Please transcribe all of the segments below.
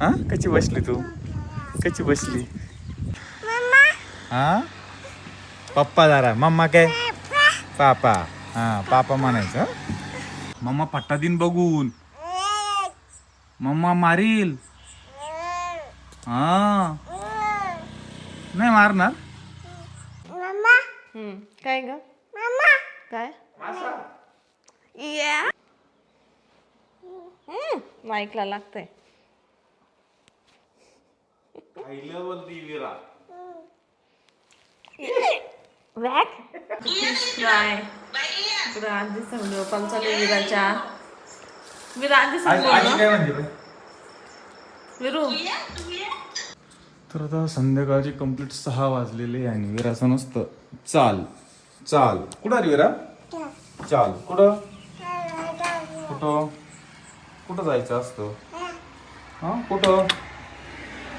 हा? कशी बसली तू? कशी बसली? हा? पप्पा जरा. मम्मा काय? पापा. हा पापा म्हणायचं हं? मम्मा पट्टा दिन बघून. मम्मा मारील. हा? नाही मारणार? हम्म, काय ग? काय? माईकला लागतंय. फ्राय विराच्या. विरू तर आता संध्याकाळचे कंप्लीट सहा वाजलेले आणि विराचं नसतं. चाल चाल. कुठं रे विरा? चाल कुठं? कुठं? कुठं जायचं असतं? हा? कुठं?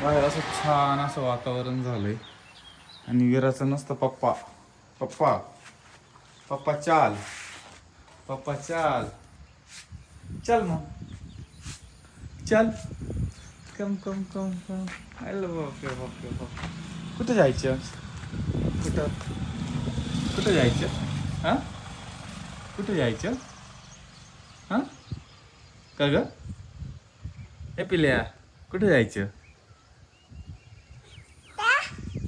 बाहेर असं छान असं वातावरण झालंय. आणि विराचं नसतं पप्पा. पप्पा. पप्पा चाल. पप्पा चाल. चल मग. चल. Come come come come. Hello बापरे बापरे बाप कुठं जायचं? कुठं? कुठं जायचं? हां? कुठं जायचं? हां? का ग? हे पिल्या कुठे जायचं?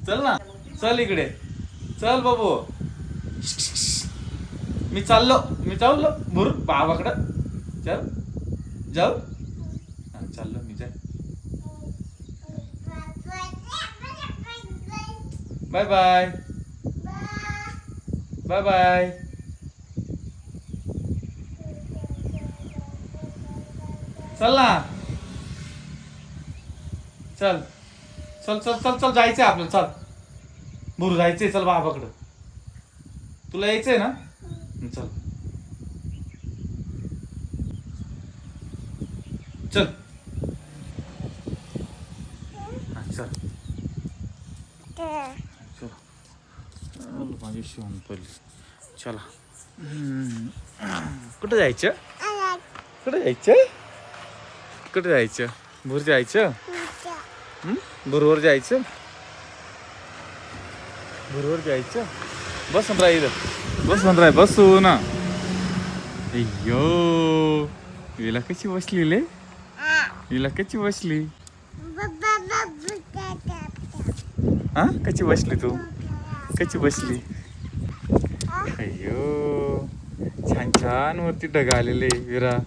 चल ना चल इकडे. चल बाबू. मी चाललो मी चाललो. भूर बाबाकडं. चल जाऊ. चाललो मी जाय बाय बाय. Bye bye. चल ना. चल. चल चल चल चल जायचंय आपल्याला. चल. भूर जायचंय. चल बाबाकडं. तुला यायचंय ना? चल. चल. चल. चल. माझी शिवण पडली. चला. कुठं जायचं? कुठं जायचं? कुठं जायचं? भूर जायचं? भुरवर जायचं? भुरवर जायचं? बस राह इथं बस राह बसू ना. अय्यो हिला कशी बसली ले? हिला कशी बसली? हा? कशी बसली तू? कशी बसली? अय्यो छान छान वरती ढग आलेले विरा.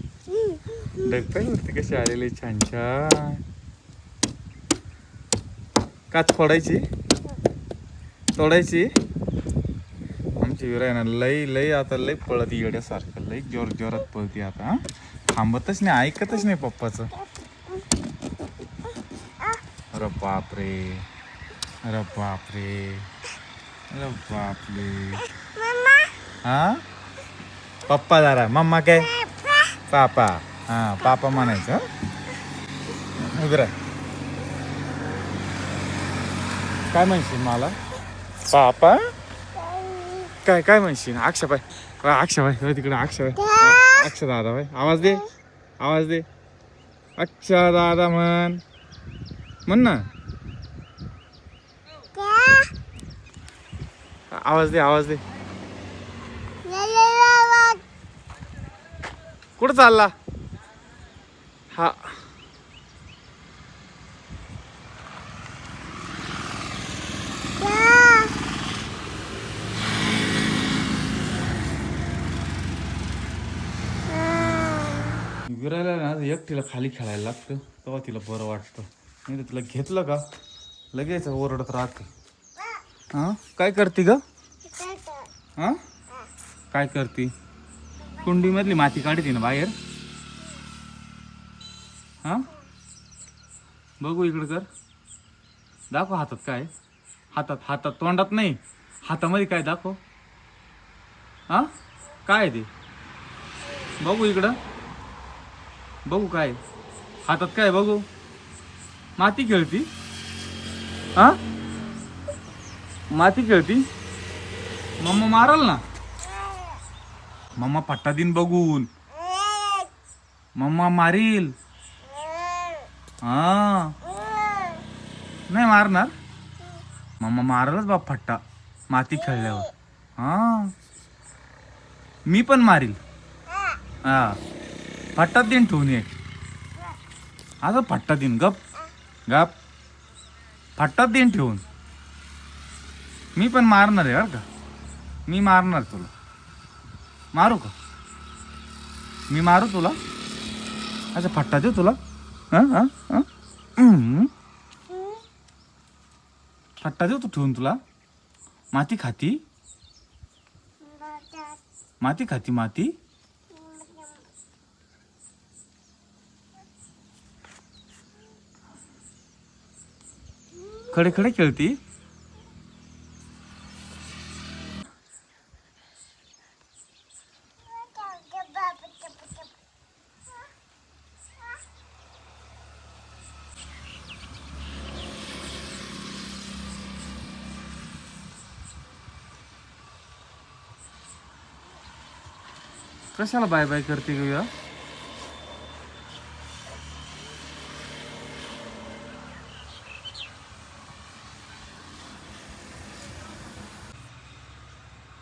ढग पण वरती कसे आलेले? छान छान. काच फोडायची? तोडायची? आमची विरा ना लई लई आता लई पळत येड्यासारखं लई जोर जोरात पळते आता हा? थांबतच नाही ऐकतच नाही पप्पाचं. अरे बापरे अरे बापरे अरे बापरे. हा? पप्पा जरा मम्मा काय? पापा हां पापा म्हणायचं उदरा काय म्हणशील मला? पापा? काय काय म्हणशील? अक्षा बाय तिकडे अक्षा बाय अक्षा दादा बाय आवाज दे आवाज दे. अक्षा दादा म्हण. म्हण ना. आवाज दे आवाज दे. कुठं चालला? हा. विरायला ना एकटीला खाली खेळायला लागतं. तेव्हा तिला बरं वाटतं. नाही तर तिला घेतलं का? लगेच ओरडत राहते. हां? काय करते ग? हां? काय करते? कुंडीमधली माती काढते ना बाहेर? हां? बघू इकडं कर दाखव हातात काय हातात हातात तोंडात नाही. हातामध्ये काय दाखव. हां? काय आहे ते? बघू इकडं. बघू काय हातात काय बघू. माती खेळती. हा? माती खेळती. मम्मा मारल ना. मम्मा पट्टा दिन बघून. मम्मा मारील. हा. नाही मारणार? मम्मा मारलच बाप फट्टा. माती खेळल्यावर. हा. मी पण मारील. हा. फट्टात देईन ठेवून ये असं फट्टा देईन गप. गप. फट्टात देईन ठेवून. मी पण मारणार आहे बरं का? मी मारणार तुला. मारू का? मी मारू तुला? अच्छा फट्टा देऊ तुला? फट्टा देऊ तू ठेवून तुला माती खाती माती खाती माती खडे खडे खेळती कशाला बाय बाय करते ग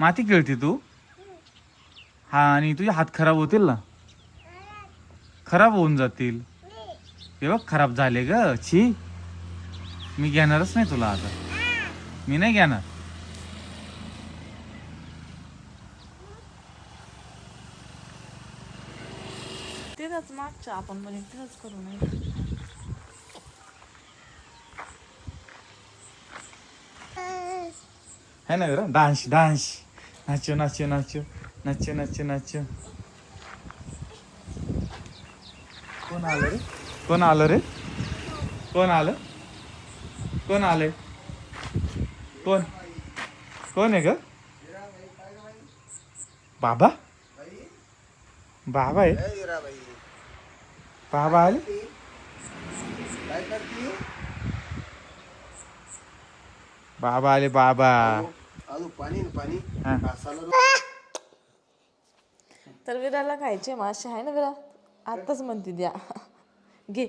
माती खेळते तू? हा आणि तुझे हात खराब होतील ना? खराब होऊन जातील. हे बघ खराब झाले ग. छी मी घेणारच नाही तुला आता. मी नाही घेणार. तिथंच मागच्या आपण पण तिथंच करू नये है ना बरं डान्स डान्स. नाचो नाचो नाचो. नाचो नाचो नाचो. कोण आलं रे? कोण आलं रे? कोण आलं? कोण आलंय? कोण? कोण आहे ग? बाबा? बाबा आहे. बाबा आले? बाबा आले बाबा. पाणी पाणी. हा. तर विराला खायचे मासे आहे ना विरा? आताच म्हणते द्या. घे.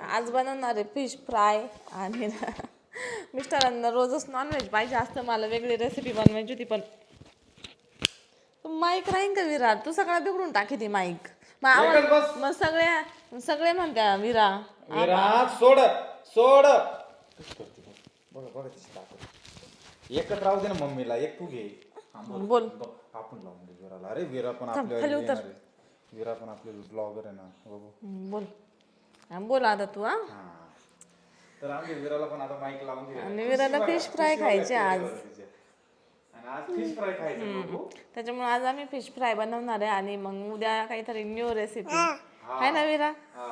आज बनवणार आहे फिश फ्राय आणि मिस्टरांना रोजच नॉनव्हेज पाहिजे असतं. मला वेगळी रेसिपी बनवायची होती पण माईक राहीन का विरा तू सगळा बिघडून टाकी ती माईक. मग आवाज- मग सगळ्या सगळे म्हणत्या विरा विराट सोड सोड. बघा बघा तिची ताकद एकच राहू दे ना मम्मीला एक तू घे. बोल. आपण लावून दे विराला. अरे विरा पण आपल्या खाली उतर. विरा पण आपले ब्लॉगर आहे ना. बघू हम्म, बोल. हा, बोल आता तू हा. हा. तर आम्ही विराला पण आता माईक लावून दिले. आणि विराला फिश फ्राय खायचे आज. आज फिश फ्राय खायचे बघू. त्याच्यामुळे आज आम्ही फिश फ्राय बनवणार आहे आणि मग उद्या काहीतरी न्यू रेसिपी आहे ना विरा? हा.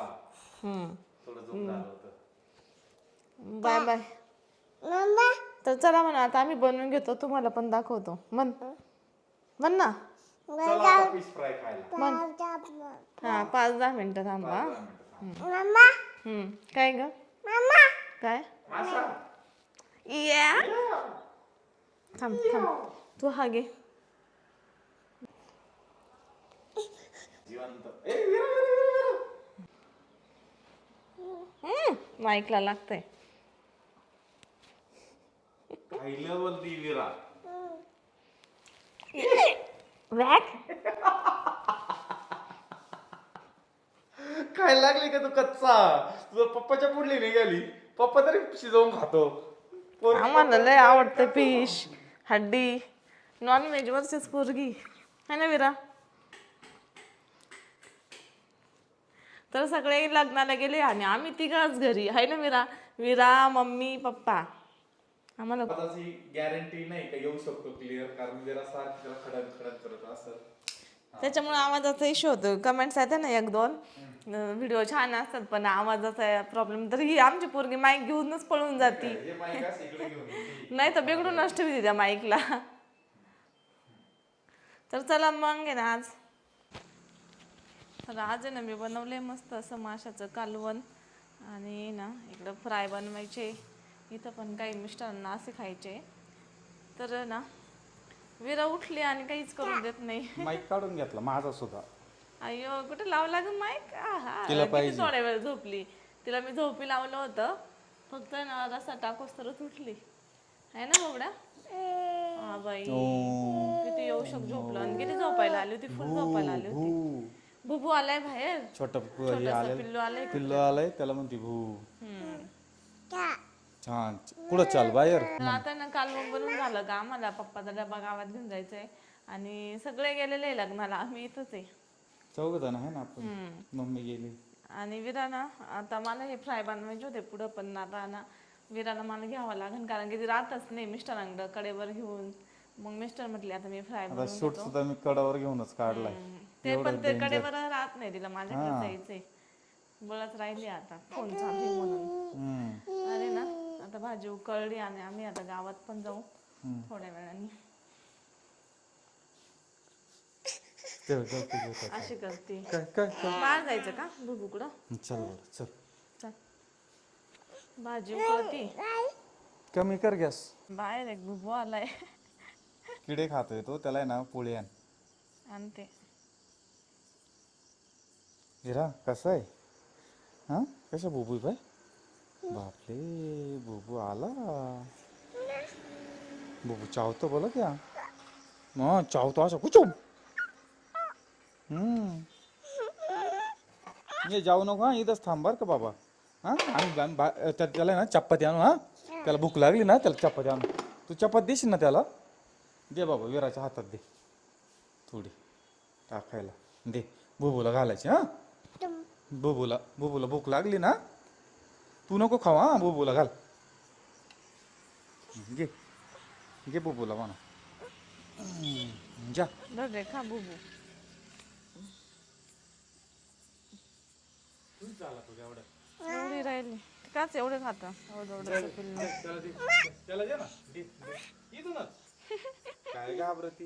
हम्म. थोडं झोप झालं होतं. Bye bye. तर चला म्हणा आता आम्ही बनवून घेतो तुम्हाला पण दाखवतो. म्हण. म्हण ना. चला आता फिश फ्राय खायला. म्हण. हा पाच दहा मिनिटं थांबा दहा मिनिटं. हम्म. काय ग? काय? मासा? या. थांब थांब. तू हा घे माईकला लागतंय. खायला लागली का तू कच्चा? तुझं पप्पाच्या पुढली निघाली. पप्पा तरी शिजवून खातो. आम्हाला लय आवडतं फिश हड्डी. नॉन व्हेज वरचीच पोरगी. आहे ना विरा? तर सगळे लग्नाला गेले आणि आम्ही तिघाच घरी. आहे ना विरा? विरा मम्मी पप्पा. आम्हाला गॅरंटी नाही का येऊ शकतो क्लिअर कारण जरा सारखं खडक खडक करत असं. त्याच्यामुळे आवाजाचा इश्यू होतो. कमेंट्स आहेत ना एक दोन. व्हिडिओ छान असतात पण आवाजाचा प्रॉब्लेम तर ही आमची पोरगी माईक घेऊनच पळून जाती. येते. नाही तर बिघडूनच ठेवते त्या माईकला तर चला मग आहे ना आज. तर आज आहे ना मी बनवले मस्त असं माशाचं कालवण. आणि ना इकडं फ्राय बनवायचे. इथं पण काही मिस्टरांना असे खायचे. तर ना विरा उठली आणि काहीच करून देत नाही. माईक काढून घेतला माझा सुद्धा. अय्यो कुठे लावला ग माईक? तिला किती पाहिजे. थोड्या वेळ झोपली. तिला मी झोपी लावलं होतं. फक्त ना रस्ता टाकोस तरच उठली. आहे ना बोबड्या? हा बाई. किती येऊशक झोपलं आणि किती झोपायला आली होती फुल झोपायला आली होती. भू. बुबू आलाय बाहेर. छोट छोटंसं पिल्लू आलंय पिल्लू आलंय त्याला म्हणते भू. हम्म. छान. कुठं चाल बाहेर? तर आता ना काल मग बनून झालं का आम्हाला. पप्पाचा डबा गावात घेऊन जायचंय. आणि सगळे गेलेले आहे लग्नाला. आम्ही इथंच आहे. चौघ जण आहे ना आपण? हम्म. मम्मी गेली. आणि विराना आता मला हे फ्राय बनवायचे होते पुढं पण आता ना विराला मला घ्यावं लागेल. कारण की ती राहतच नाही मिस्टरांकडं कडेवर घेऊन. मग मिस्टर म्हटले आता मी फ्राय आता बनवून शूट सुद्धा मी कडावर घेऊनच काढलाय. ते पण ते कडेवर राहत नाही तिला. माझ्याकडे जायचंय. बळच राहिली आता. फोन चालू आहे म्हणून. हम्म. अरे ना. आता भाजी उकळली आणि आम्ही आता गावात पण जाऊ थोड्या वेळाने. चल. अशी करते. काय काय काय? बाहेर जायचं का? बुबुकडं चल बरं चल. चल. भाजी उकळती. कमी कर गॅस. बाहेर एक बुबू आलाय. किडे खातोय तो त्याला आहे ना पोळी आण. आणि ते हिरा कसं आहे? हा? कशा बुबू बाय बापरे बुबू आला? बुबू चावतो बोला क्या? मग चावतो असं कुचो हम्म. ये जाऊ नको हा इथंच थांब बर का बाबा. हा आणि त्याला ना चपाती आणू हा. त्याला भूक लागली ना त्याला चपाती आणू. तू चपाती देशील ना त्याला? दे बाबा विराच्या हातात दे. थोडी टाकायला. दे बुबूला घालायची हा. बुबूला बुबूला भूक लागली ना तू नको खाऊ हा बुबूला घाल. घे घे बुबूला म्हणा. जा. रे खा बुबू एवढी राहिली. काच एवढे खात?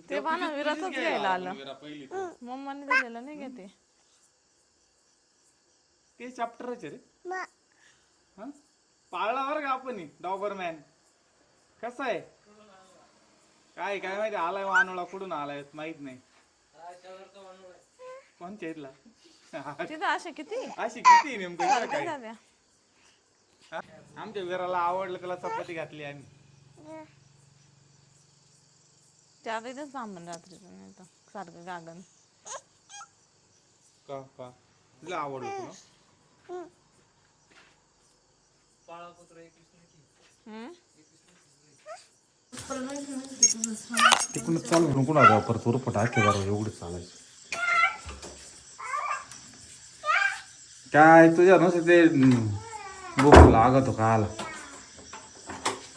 ते पाना विरातच घ्यायला आलं. विरा पहिली तर. मम्माने दिलेलं नाही घेते ते? चॅप्टरच आहे रे. हा? पाळला बरं का आपण डॉबरमॅन कसा आहे? काय काय माहिती आलाय वानोळा कुठून आलाय माहीत नाही. कोणच्या इथला? तिथं असे किती? अशी किती नेमकं? काय काय? झाल्या हा? आमच्या विराला आवडलं त्याला चपाती घातली आम्ही. त्या इथेच थांबून रात्रीचं नाही तर सारखं गागन. का का? तुला आवडलं तुला? तिकडून चालू करून कोणा परत उरपट आखे बरोबर एवढं चालायचं काय तुझ्या नसते ते बुक लागतो का आला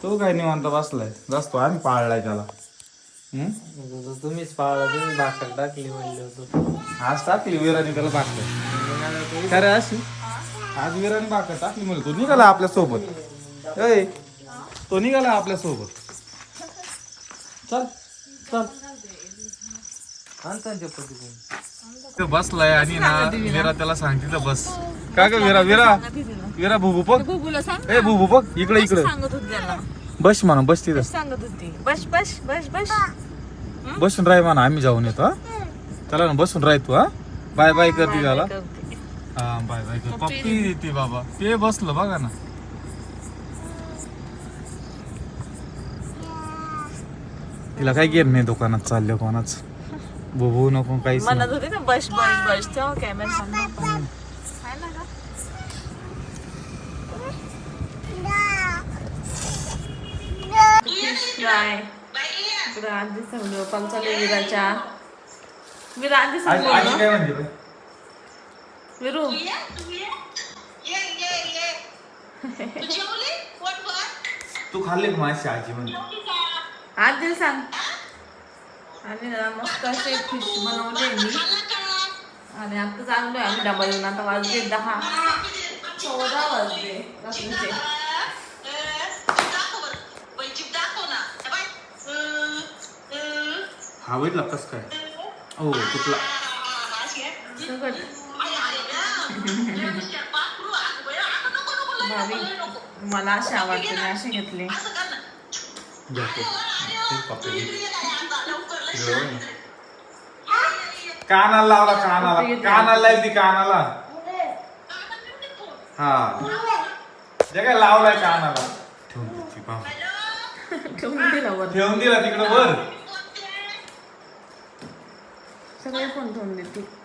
तो काय निवांत बसलाय? जास्त आम्ही पाळलाय त्याला. हम्म? तुम्हीच पाळला तुम्ही भाकर टाकली म्हणले होतो. आज टाकली विराने त्याला भाकर. खरं अशी? आज विराने भाकर टाकली म्हणजे तो निघाला आपल्यासोबत. ऐ तो निघाला आपल्यासोबत. चल चल. तो बसलाय आणि ना विरा त्याला सांगते तर बस. काय ग विरा विरा? विरा भुबू बघ. बुबूला सांग ए भुबू बघ इकडे इकडे. सांगत होती त्याला. बस म्हणा बस तिथं. सांगत होती. बस बस बस बस. बसून राह म्हणा आम्ही जाऊन येतो हा. चला ना बसून राह तू हा. बाय बाय करते त्याला करते. हा बाय बाय कर पप्पी देते बाबा. ते बसलं बघा ना. तिला काय गेम नाही दुकानात चाललं कोणाच. बुबू नको काहीच नाही. म्हणत होती ना बस बस बस. तेव्हा कॅमेरा सांग फिश फ्राय इकडं आधी सांगलो पंचाली विराच्या. विरा आधी आज- आज सांगलो काय म्हणते बाई? विरू तू खाल्ले माझी आजी म्हणजे आधी सांग आणि ना मस्त असे फिश बनवले मी आणि आता चांगलो आम्ही डबा येऊन आता वाजले दहा चौदा वाजले रात्रीचे हा बघितला कस काय हो तुटला सगळं मला असे आवडते मी असे घेतले. कानाला लावला कानाला. कानाला लावली कानाला. हा. जे काय लावलाय कानाला. ठेवून दे बाबा ठेवून दिला वर. ठेवून दिला तिकडं वर. सगळे फोन ठेवून देते.